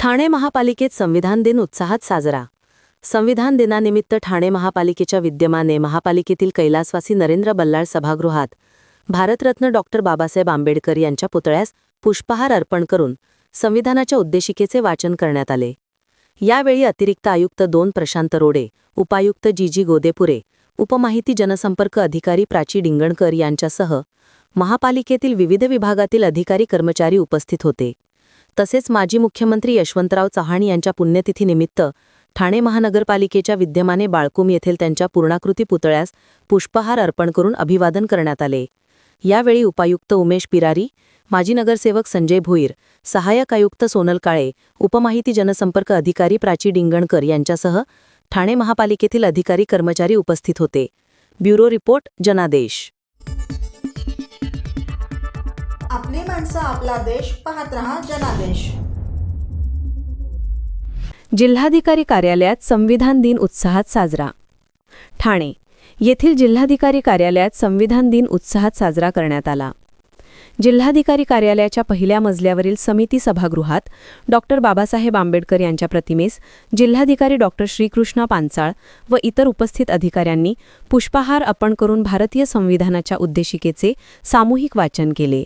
ठाणे महापालिकेत संविधान दिन उत्साहात साजरा. संविधान दिनानिमित्त ठाणे महापालिकेच्या विद्यमाने महापालिकेतील कैलासवासी नरेंद्र बल्लाळ सभागृहात भारतरत्न डॉक्टर बाबासाहेब आंबेडकर यांच्या पुतळ्यास पुष्पहार अर्पण करून संविधानाच्या उद्देशिकेचे वाचन करण्यात आले. यावेळी अतिरिक्त आयुक्त दोन प्रशांत रोडे उपायुक्त जीजी गोदेपुरे उपमाहिती जनसंपर्क अधिकारी प्राची डिंगणकर यांच्यासह महापालिकेतील विविध विभागातील अधिकारी कर्मचारी उपस्थित होते. तसेच माजी मुख्यमंत्री यशवंतराव चव्हाण यांच्या पुण्यतिथीनिमित्त ठाणे महानगरपालिकेच्या विद्यमाने बाळकुम येथील त्यांच्या पूर्णाकृती पुतळ्यास पुष्पहार अर्पण करून अभिवादन करण्यात आले. यावेळी उपायुक्त उमेश पिरारी माजी नगरसेवक संजय भोईर सहाय्यक आयुक्त सोनल काळे उपमाहिती जनसंपर्क अधिकारी प्राची डिंगणकर यांच्यासह ठाणे महापालिकेतील अधिकारी कर्मचारी उपस्थित होते. ब्युरो रिपोर्ट जनादेश. आपली माणसं आपला देश पाहत रहा जनादेश. जिल्हाधिकारी कार्यालयात संविधान दिन उत्साहात साजरा. ठाणे येथील जिल्हाधिकारी कार्यालयात संविधान दिन उत्साहात साजरा करण्यात आला. जिल्हाधिकारी कार्यालयाच्या पहिल्या मजल्यावरील समिती सभागृहात डॉक्टर बाबासाहेब आंबेडकर यांच्या प्रतिमेस जिल्हाधिकारी डॉक्टर श्रीकृष्णा पांचाळ व इतर उपस्थित अधिकाऱ्यांनी पुष्पहार अर्पण करून भारतीय संविधानाच्या उद्देशिकेचे सामूहिक वाचन केले.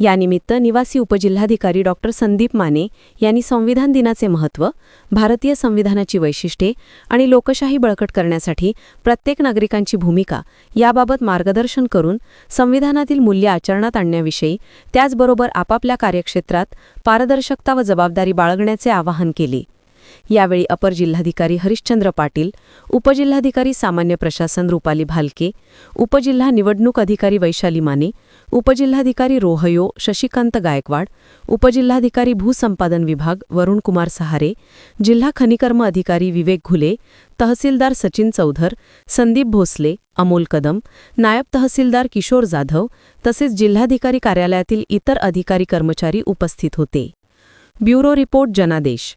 यानिमित्त निवासी उपजिल्हाधिकारी डॉक्टर संदीप माने यांनी संविधान दिनाचे महत्त्व भारतीय संविधानाची वैशिष्ट्ये आणि लोकशाही बळकट करण्यासाठी प्रत्येक नागरिकांची भूमिका याबाबत मार्गदर्शन करून संविधानातील मूल्य आचरणात आणण्याविषयी त्याचबरोबर आपापल्या कार्यक्षेत्रात पारदर्शकता व जबाबदारी बाळगण्याचे आवाहन केले. यावेळी अपर जिल्हाधिकारी हरिश्चंद्र पाटील उपजिल्हाधिकारी सामान्य प्रशासन रुपाली भालके उपजिल्हा निवडणूक अधिकारी वैशाली माने उपजिल्हाधिकारी रोहयो शशिकांत गायकवाड उपजिल्हाधिकारी भूसंपादन विभाग वरुणकुमार सहारे जिल्हा खनिकर्म अधिकारी विवेक घुले तहसीलदार सचिन चौधर संदीप भोसले अमोल कदम नायब तहसीलदार किशोर जाधव तसेच जिल्हाधिकारी कार्यालयातील इतर अधिकारी कर्मचारी उपस्थित होते. ब्युरो रिपोर्ट जनादेश.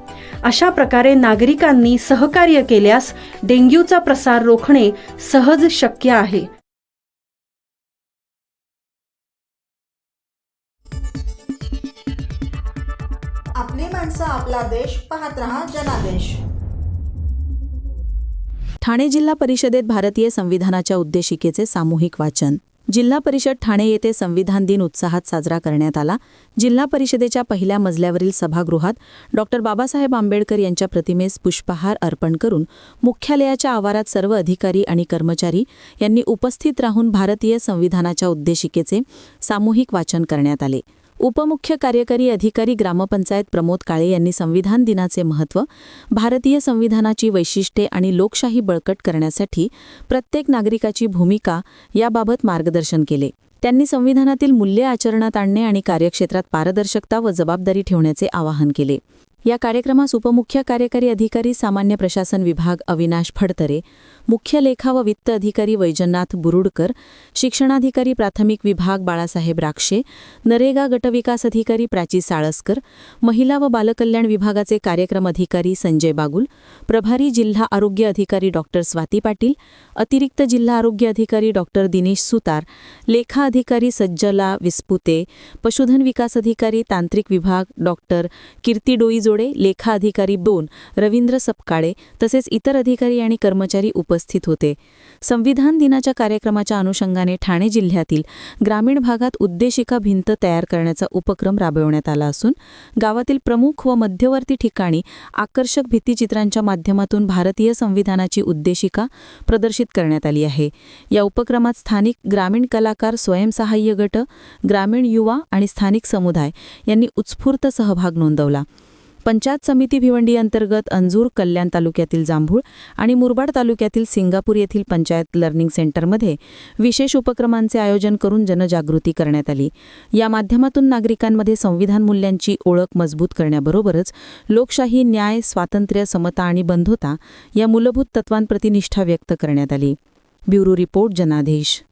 अशा प्रकारे नागरिकांनी सहकार्य केल्यास डेंग्यूचा प्रसार रोखणे सहज शक्य आहे. आपली माणसं आपला देश पाहत रहा जनादेश. ठाणे जिल्हा परिषदेत भारतीय संविधानाच्या उद्देशिकेचे सामूहिक वाचन. जिल्हा परिषद ठाणे येथे संविधान दिन उत्साहात साजरा करण्यात आला. जिल्हा परिषदेच्या पहिल्या मजल्यावरील सभागृहात डॉक्टर बाबासाहेब आंबेडकर यांच्या प्रतिमेस पुष्पहार अर्पण करून मुख्यालयाच्या आवारात सर्व अधिकारी आणि कर्मचारी यांनी उपस्थित राहून भारतीय संविधानाच्या उद्देशिकेचे सामूहिक वाचन करण्यात आले. उपमुख्य कार्यकारी अधिकारी ग्रामपंचायत प्रमोद काळे यांनी संविधान दिनाचे महत्त्व भारतीय संविधानाची वैशिष्ट्ये आणि लोकशाही बळकट करण्यासाठी प्रत्येक नागरिकाची भूमिका याबाबत मार्गदर्शन केले. त्यांनी संविधानातील मूल्ये आचरणात आणणे आणि कार्यक्षेत्रात पारदर्शकता व जबाबदारी ठेवण्याचे आवाहन केले. या कार्यक्रमास उपमुख्य कार्यकारी अधिकारी सामान्य प्रशासन विभाग अविनाश फडतरे मुख्य लेखा व वित्त अधिकारी वैजनाथ बुरुडकर शिक्षणाधिकारी प्राथमिक विभाग बाळासाहेब राक्षे नरेगा गटविकास अधिकारी प्राची साळसकर महिला व बालकल्याण विभागाचे कार्यक्रम अधिकारी संजय बागुल प्रभारी जिल्हा आरोग्य अधिकारी डॉक्टर स्वाती पाटील अतिरिक्त जिल्हा आरोग्य अधिकारी डॉक्टर दिनेश सुतार लेखा अधिकारी सज्जला विस्पुते पशुधन विकास अधिकारी तांत्रिक विभाग डॉक्टर कीर्ती डोईजोडे लेखा अधिकारी दोन रवींद्र सपकाळे तसेच इतर अधिकारी आणि कर्मचारी उपस्थित होते. संविधान दिनाच्या कार्यक्रमाच्या अनुषंगाने ठाणे जिल्ह्यातील ग्रामीण भागात उद्देशिका भिंत तयार करण्याचा उपक्रम राबवण्यात आला असून गावातील प्रमुख व मध्यवर्ती ठिकाणी आकर्षक भित्तिचित्रांच्या माध्यमातून भारतीय संविधानाची उद्देशिका प्रदर्शित करण्यात आली आहे. या उपक्रमात स्थानिक ग्रामीण कलाकार स्वयंसहाय्य गट ग्रामीण युवा आणि स्थानिक समुदाय यांनी उत्स्फूर्त सहभाग नोंदवला. पंचायत समिती भिवंडी अंतर्गत अंजूर कल्याण तालुक्यातील जांभूळ आणि मुरबाड तालुक्यातील सिंगापूर येथील पंचायत लर्निंग सेंटरमध्ये विशेष उपक्रमांचे आयोजन करून जनजागृती करण्यात आली. या माध्यमातून नागरिकांमध्ये संविधान मूल्यांची ओळख मजबूत करण्याबरोबरच लोकशाही न्याय स्वातंत्र्य समता आणि बंधुता या मूलभूत तत्वांप्रती निष्ठा व्यक्त करण्यात आली. ब्युरो रिपोर्ट जनादेश.